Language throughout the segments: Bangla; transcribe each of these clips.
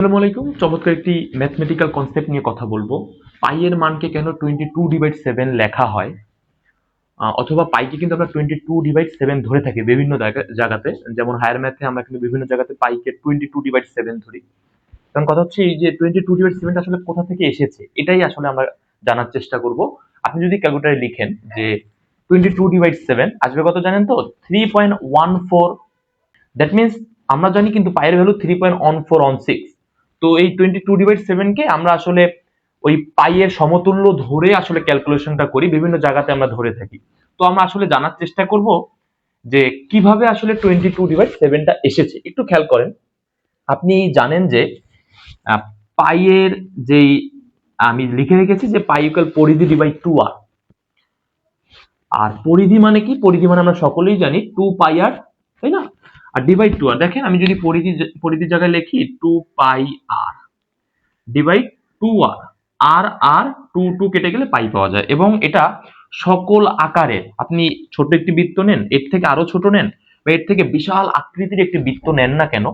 আসসালামু আলাইকুম চমৎকার একটি ম্যাথমেটিক্যাল কনসেপ্ট নিয়ে কথা বলব। পাই এর মানকে কেন টোয়েন্টি টু ডিভাইড সেভেন লেখা হয়? অথবা পাইকে কিন্তু আমরা টোয়েন্টি টু ডিভাইড সেভেন ধরে থাকি বিভিন্ন জায়গা- জায়গাতে। যেমন হায়ার ম্যাথে আমরা কিন্তু বিভিন্ন জায়গাতে পাইকে টোয়েন্টি টু ডিভাইড সেভেন ধরি। কারণ কথা হচ্ছে এই যে টোয়েন্টি টু ডিভাইড সেভেনটা আসলে কোথা থেকে এসেছে, এটাই আসলে আমরা জানার চেষ্টা করব। আপনি যদি ক্যালকুলেটারে লিখেন যে টোয়েন্টি টু ডিভাইড সেভেন আসবে কত জানেন তো? Three point one four that means আমরা জানি কিন্তু পায়ের value three point one four on six তো এই টোয়েন্টি টু ডিভাইড সেভেনকে আমরা আসলে ওই পাইয়ের সমতুল্য ধরে আসলে ক্যালকুলেশনটা করি, বিভিন্ন জায়গাতে আমরা ধরে থাকি। তো আমরা আসলে জানার চেষ্টা করব যে কীভাবে আসলে টোয়েন্টি টু ডিভাইড সেভেনটা এসেছে। একটু খেয়াল করেন, আপনি জানেন যে পাইয়ের যেই, আমি লিখে রেখেছি যে পাই পরিধি ডিভাইড টু আর আর পরিধি মানে কি? পরিধি মানে আমরা সকলেই জানি টু পাই আর তাই না? আর ডিভাইড টু আর। দেখেন, আমি যদি পরিধি পরিধির জায়গায় লিখি two pi r divide two r r r two two কেটে গেলে পাই পাওয়া যায়। এবং এটা সকল আকারের। আপনি ছোট একটি বৃত্ত নেন, এর থেকে আরও ছোট নেন, বা এর থেকে বিশাল আকৃতির একটি বৃত্ত নেন না কেন,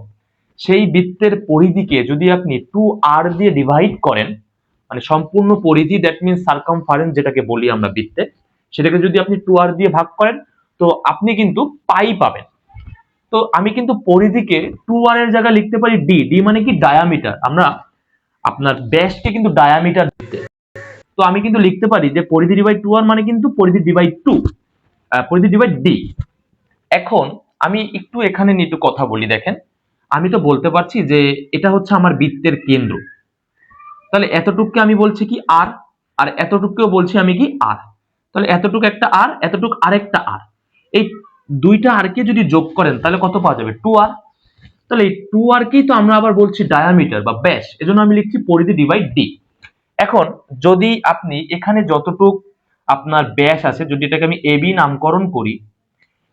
সেই বৃত্তের পরিধিকে যদি আপনি টু আর দিয়ে ডিভাইড করেন মানে সম্পূর্ণ পরিধি দ্যাট মিনস সার্কামফারেন্স যেটাকে বলি আমরা বৃত্তে, সেটাকে যদি আপনি টু আর দিয়ে ভাগ করেন, তো আপনি কিন্তু পাই পাবেন। তো আমি কিন্তু পরিধিকে টু আর এর জায়গায় লিখতে পারি ডি ডি মানে কি ডায়ামিটার আমরা আপনার ব্যাসকে কিন্তু ডায়ামিটার দিতে। তো আমি কিন্তু লিখতে পারি যে পরিধি ডিভাইড টু আর মানে কিন্তু পরিধি ডিভাইড টু পরিধি ডিভাইড ডি এখন আমি একটু এখানে নিয়ে একটু কথা বলি, দেখেন। আমি তো বলতে পারছি যে এটা হচ্ছে আমার বৃত্তের কেন্দ্র। তাহলে এতটুককে আমি বলছি কি আর আর এতটুকুকেও বলছি আমি কি আর তাহলে এতটুকু একটা আর এতটুকু আরেকটা আর এই দুইটা আরকে যদি যোগ করেন, তাহলে কত পাওয়া যাবে? টু আর তাহলে এই টু আরকেই তো আমরা আবার বলছি ডায়ামিটার বা ব্যাস, এজন্য আমি লিখছি পরিধি ডিভাইড ডি এখন যদি আপনি এখানে যতটুক আপনার ব্যাস আছে, যদি এটাকে আমি এবি নামকরণ করি,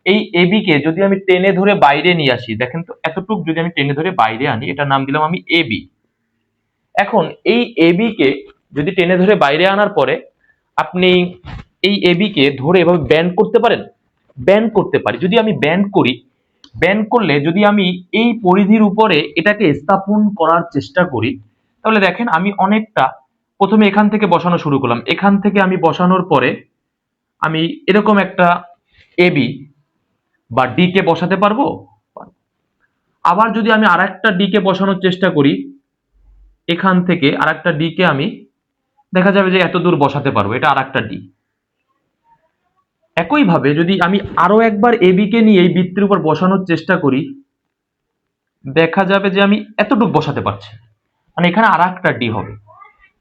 এই এবি কে যদি আমি টেনে ধরে বাইরে নিয়ে আসি, দেখেন তো এতটুক যদি আমি টেনে ধরে বাইরে আনি, এটার নাম দিলাম আমি এবি এখন এই এবি কে যদি টেনে ধরে বাইরে আনার পরে, আপনি এই এবি কে ধরে এভাবে ব্যান্ড করতে পারেন? ব্যান্ড করতে পারি। যদি আমি ব্যান করি ব্যান করলে যদি আমি এই পরিধির উপরে এটাকে স্থাপন করার চেষ্টা করি, তাহলে দেখেন আমি অনেকটা প্রথমে এখান থেকে বসানো শুরু করলাম। এখান থেকে আমি বসানোর পরে আমি এরকম একটা এবি বা ডি কে বসাতে পারব? আবার যদি আমি আর একটা ডি কে বসানোর চেষ্টা করি, এখান থেকে আর একটা ডি কে আমি, দেখা যাবে যে এত দূর বসাতে পারব। এটা আর একটা ডি একইভাবে যদি আমি আরও একবার এবি কে নিয়ে এই বৃত্তের উপর বসানোর চেষ্টা করি, দেখা যাবে যে আমি এতটুক বসাতে পারছি। মানে এখানে আর একটা ডি হবে।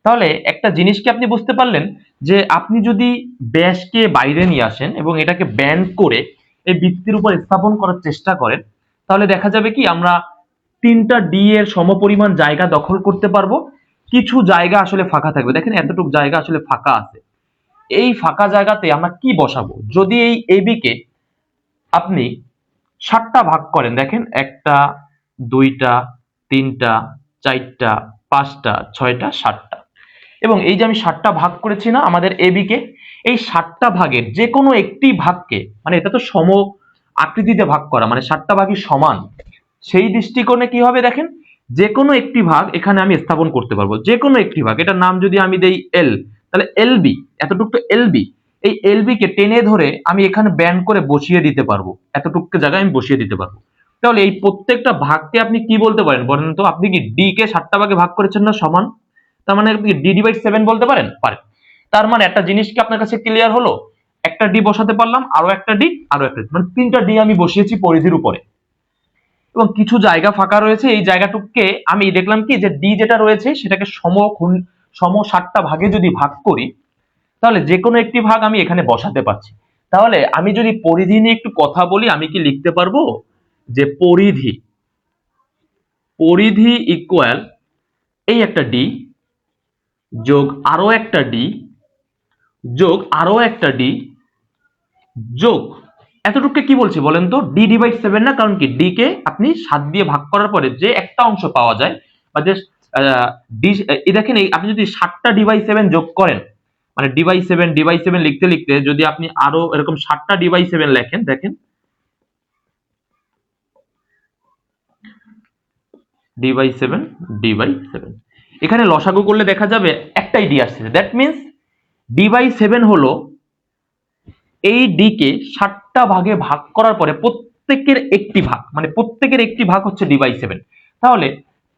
তাহলে একটা জিনিস কি আপনি বুঝতে পারলেন? যে আপনি যদি ব্যাসকে বাইরে নিয়ে আসেন এবং এটাকে ব্যান্ড করে এই বৃত্তির উপর স্থাপন করার চেষ্টা করেন, তাহলে দেখা যাবে কি আমরা তিনটা ডি এর সমপরিমাণ জায়গা দখল করতে পারব। কিছু জায়গা আসলে ফাঁকা থাকবে। দেখেন এতটুকু জায়গা আসলে ফাঁকা আছে। এই ফাঁকা জায়গাতে আমরা কি বসাবো? যদি এই এবি কে আপনি সাতটা ভাগ করেন, দেখেন, একটা, দুইটা, তিনটা, চারটা, পাঁচটা, ছয়টা, সাতটা। এবং এই যে আমি সাতটা ভাগ করেছি না, আমাদের এবি কে, এই সাতটা ভাগের যে কোনো একটি ভাগকে মানে এটা তো সম আকৃতিতে ভাগ করা মানে সাতটা ভাগই সমান, সেই দৃষ্টিকোণে কি হবে দেখেন? যে কোনো একটি ভাগ এখানে আমি স্থাপন করতে পারব। যে কোনো একটি ভাগ, এটার নাম যদি আমি দেই এল তাহলে এলবি এতটুকু তো এলবি এই এলবি কে টেনে ধরে আমি এখানে ব্যান্ড করে বসিয়ে দিতে পারব। এতটুকু জায়গায় আমি বসিয়ে দিতে পারব। তাহলে এই প্রত্যেকটা ভাগকে আপনি কি বলতে পারেন? বলেন তো, আপনি কি ডি কে সাতটা ভাগে ভাগ করেছেন না সমান? তার মানে আপনি ডি ডিভাইড সেভেন বলতে পারেন? পারেন। তার মানে একটা জিনিস কি আপনার কাছে ক্লিয়ার হলো, একটা ডি বসাতে পারলাম, আরও একটা ডি আরও একটা মানে তিনটা ডি আমি বসিয়েছি পরিধির উপরে। এবং কিছু জায়গা ফাঁকা রয়েছে, এই জায়গাটুককে আমি দেখলাম কি, যে ডি যেটা রয়েছে, সেটাকে সম খুন- সম সাতটা ভাগে যদি ভাগ করি, তাহলে যে কোনো একটি ভাগ আমি এখানে বসাতে পারছি। তাহলে আমি যদি পরিধি নিয়ে একটু কথা বলি, আমি কি লিখতে পারব? যে পরিধি পরিধি ইকুয়াল এই একটা ডি যোগ আরও একটা ডি যোগ আরও একটা ডি যোগ, এতটুকু কি বলছি বলেন তো? ডি ডিভাইড সেভেন না? কারণ কি ডি কে আপনি সাত দিয়ে ভাগ করার পরে যে একটা অংশ পাওয়া যায়, বা যে দেখেন এই আপনি যদি সাতটা ডিভাইস সেভেন যোগ করেন মানে ডিভাই সেভেন ডিভাইস সেভেন লিখতে লিখতে যদি আপনি আরও এরকম সাতটা ডিভাইস সেভেন লেখেন, দেখেন। D by seven D by seven এখানে লসাগু করলে দেখা যাবে একটাই ডি আসছে। That means D by seven হলো এই ডি কে ষাটটা ভাগে ভাগ করার পরে প্রত্যেকের একটি ভাগ মানে প্রত্যেকের একটি ভাগ হচ্ছে ডি বাই সেভেন তাহলে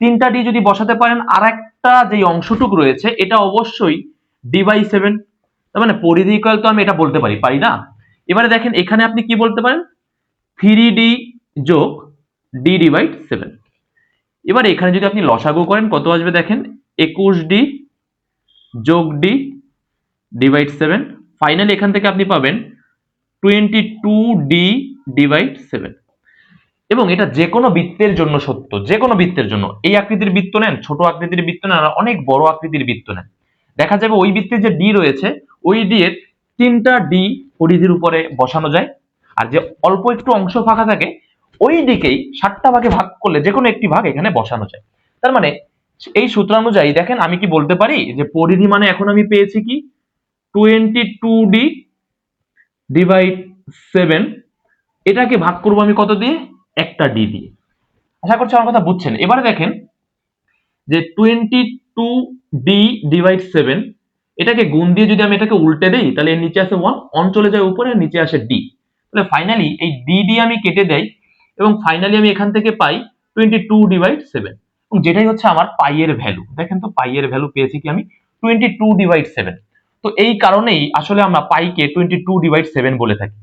তিনটা ডি যদি বসাতে পারেন আর একটা যে অংশটুক রয়েছে, এটা অবশ্যই ডি বাই সেভেন তার মানে পরিধি তো আমি এটা বলতে পারি পারি না? এবারে দেখেন, এখানে আপনি কি বলতে পারেন? থ্রি ডি যোগ ডি ডিভাইড সেভেন এবার এখানে যদি আপনি লসাগু করেন, কত আসবে দেখেন? একুশ ডি যোগ ডি ডিভাইড সেভেন ফাইনালি এখান থেকে আপনি পাবেন twenty two D divide seven এবং এটা যে কোনো বৃত্তের জন্য সত্য যে কোনো বৃত্তের জন্য। এই আকৃতির বৃত্ত নেন, ছোট আকৃতির বৃত্ত নেন, আর অনেক বড় আকৃতির বৃত্ত নেন। দেখা যাবে ওই বৃত্তের যে ডি রয়েছে, ওই ডি এর তিনটা ডি পরিধির উপরে বসানো যায়। আর যে অল্প একটু অংশ ফাঁকা থাকে, ওই দিকেই ষাটটা ভাগে ভাগ করলে যে কোনো একটি ভাগ এখানে বসানো যায়। তার মানে এই সূত্রানুযায়ী দেখেন, আমি কি বলতে পারি? যে পরিধি মানে এখন আমি পেয়েছি কি? Twenty two D divide seven এটাকে ভাগ করব আমি কত দিয়ে? একটা ডি দিয়ে। আশা করছি আমার কথা বুঝছেন। এবারে দেখেন যে twenty two D divide seven এটাকে গুণ দিয়ে যদি আমি এটাকে উল্টে দিই, তাহলে এর নিচে আসে ওয়ান অন চলে যায় উপরে নিচে আসে ডি তাহলে ফাইনালি এই ডি ডি আমি কেটে দেই, এবং ফাইনালি আমি এখান থেকে pi twenty two divide seven এবং যেটাই হচ্ছে আমার পাইয়ের ভ্যালু দেখেন তো পাইয়ের ভ্যালু পেয়েছি কি আমি? টোয়েন্টি টু ডিভাইড সেভেন তো এই কারণেই আসলে আমরা পাইকে টোয়েন্টি টু ডিভাইড সেভেন বলে থাকি।